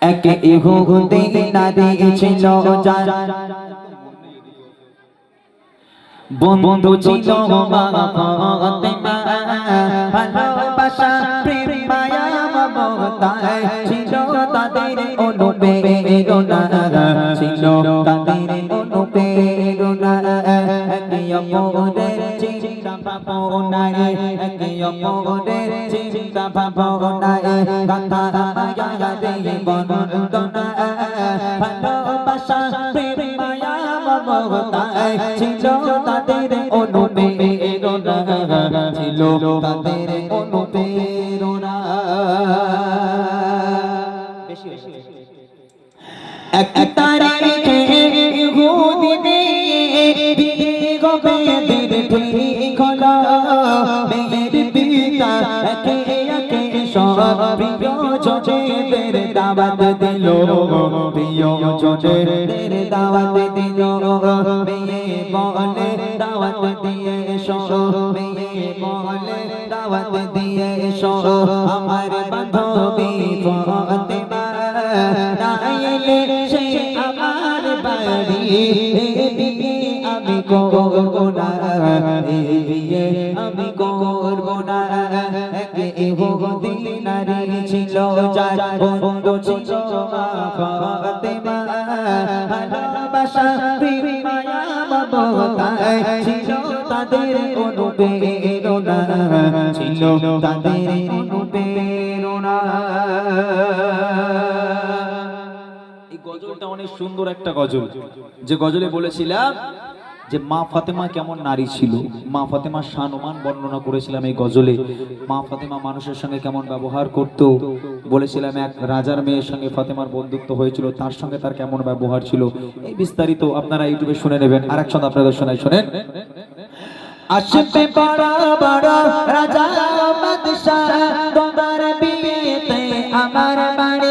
এক ইহুদি নারী ছিল যার। বন্ধু ছিল মা ফাতেমা। ভালোবাসা, প্রেম, মায়া, মমতায় ছিল তাদের অনুপ্রেরণা। ছিল তাদের অনুপ্রেরণা। একে অপরের চিন্তা ভাবনায়, একে অপরের চিন্তা ভাবনায়। গাথা রে বন্দনা ভালোবাসা প্রেম মায়া মমতায় ছিল তাদের অনুপ্রেরণা ছিল তাদের অনুপ্রেরণা এক তারিখে ইহুদিনে গোবেদের ঠিক হলো মেয়ের পিতা একে একে সব দাওয়াত দিল প্রিয়জনের দাওয়াত দিল মেয়ে বলে। দাওয়াত দিয়ে এসো মেয়ে বলে। দাওয়াত দিয়ে এসো। আমার বান্ধবী ফাতেমা সে আমার বাড়ি। আমি করব ইহুদি নারী ছিল যার বন্ধু ছিল তাদের ছিল তাদের এই গজলটা অনেক সুন্দর একটা গজল। যে গজলে বলেছিলাম যে মা ফাতেমা কেমন নারী ছিল, মা ফাতেমার সানমান বর্ণনা করেছিলাম এই গজলে। মা ফাতেমা মানুষের সঙ্গে কেমন ব্যবহার করত, বলেছিলাম এক রাজার মেয়ের সঙ্গে ফাতেমার বন্ধুত্ব হয়েছিল, তার সঙ্গে তার কেমন ব্যবহার ছিল। এই বিস্তারিত আপনারা ইউটিউবে শুনে নেবেন। আর একসাথে আপনাদের শোনাই শোনেন। আমার বাড়ি।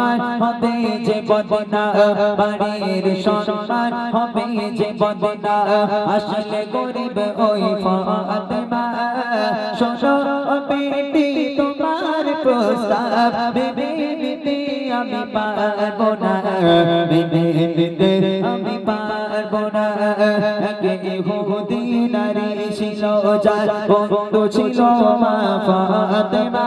সম্মান হবে যে বদনা, বাড়ির সম্মান হবে যে বদনা। আসলে গরিব ওই ফাতেমা, শোনো বেটি, তোমার প্রস্তাব, ভেবে নিতে আমি পারব না। ভেবে নিতে আমি পারব না। একে ইহুদি নারী ছিল, যার বন্ধু ছিল মা ফাতেমা।